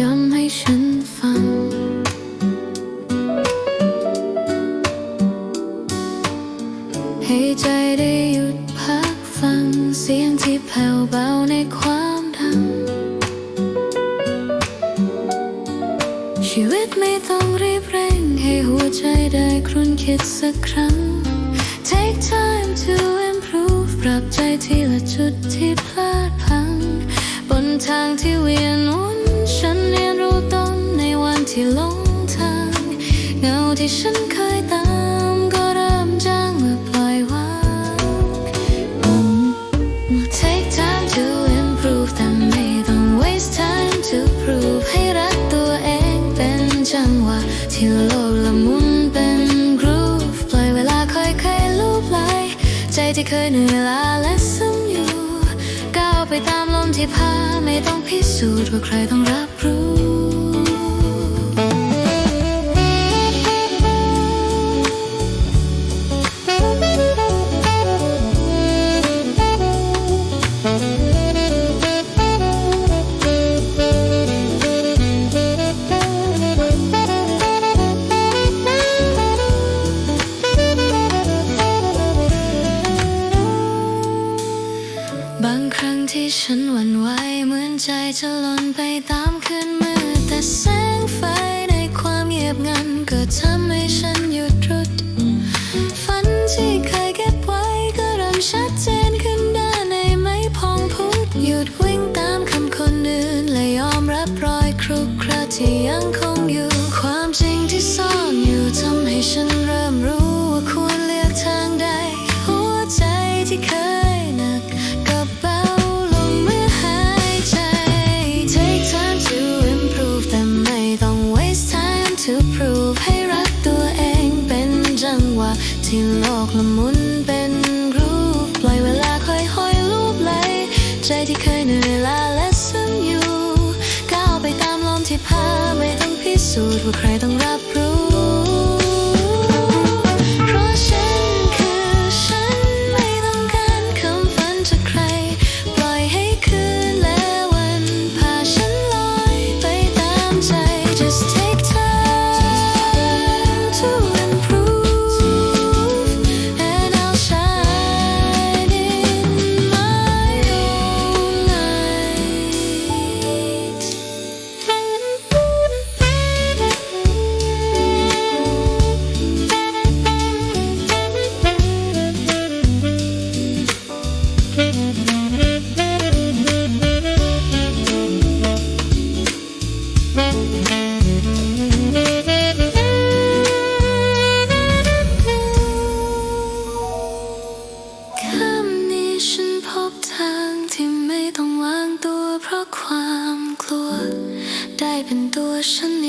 ยอมให้ฉันฟัง ให้ใจได้หยุดพักฟัง เสียงที่แผ่วเบาในความดัง ชีวิตไม่ต้องรีบเร่ง ให้หัวใจได้ครุ่นคิดสักครั้ง Take time to improve ปรับใจทีละจุดที่พลาดพัง บนทางที่เวียนวนฉัน ที่ฉันเคยตามก็เริ่มจางเมื่อปล่อยวาง Take time to improve แต่ไม่ต้อง waste time to prove ให้รักตัวเองเป็นจังหวะที่โลกละมุนเป็น groove ปล่อยเวลาค่อยๆลูบไหลใจที่เคยเหนื่อยล้าและซึมอยู่ก้าวไปตามลมที่พาไม่ต้องพิสูจน์ว่าใครต้องรับรู้ จจะหล่นไปตามคืนมืดแต่แสงไฟในความเงียบงันก็ทำให้ฉันหยุดรุด ฝันที่เคยเก็บไว้ก็เริ่มชัดเจนขึ้นได้ในไม่พองพูดหยุดวิ่งตามคำคนอื่น และยอมรับรอยครุขระที่ยังคงอยู่ ความจริงที่ซ่อนอยู่ทำให้ฉันเริ่มรู้ว่าควรเลือกทางใด หัวใจที่เคย ที่โลกละมุนเป็นรูปปล่อยเวลาค่อยๆลูบไหล ใจที่เคยเหนื่อยล้าและซึมอยู่ ก้าวไปตามลมที่พาไม่ต้องพิสูจน์ว่าใครต้องรับรู้ ความกลัว ได้เป็นตัวฉัน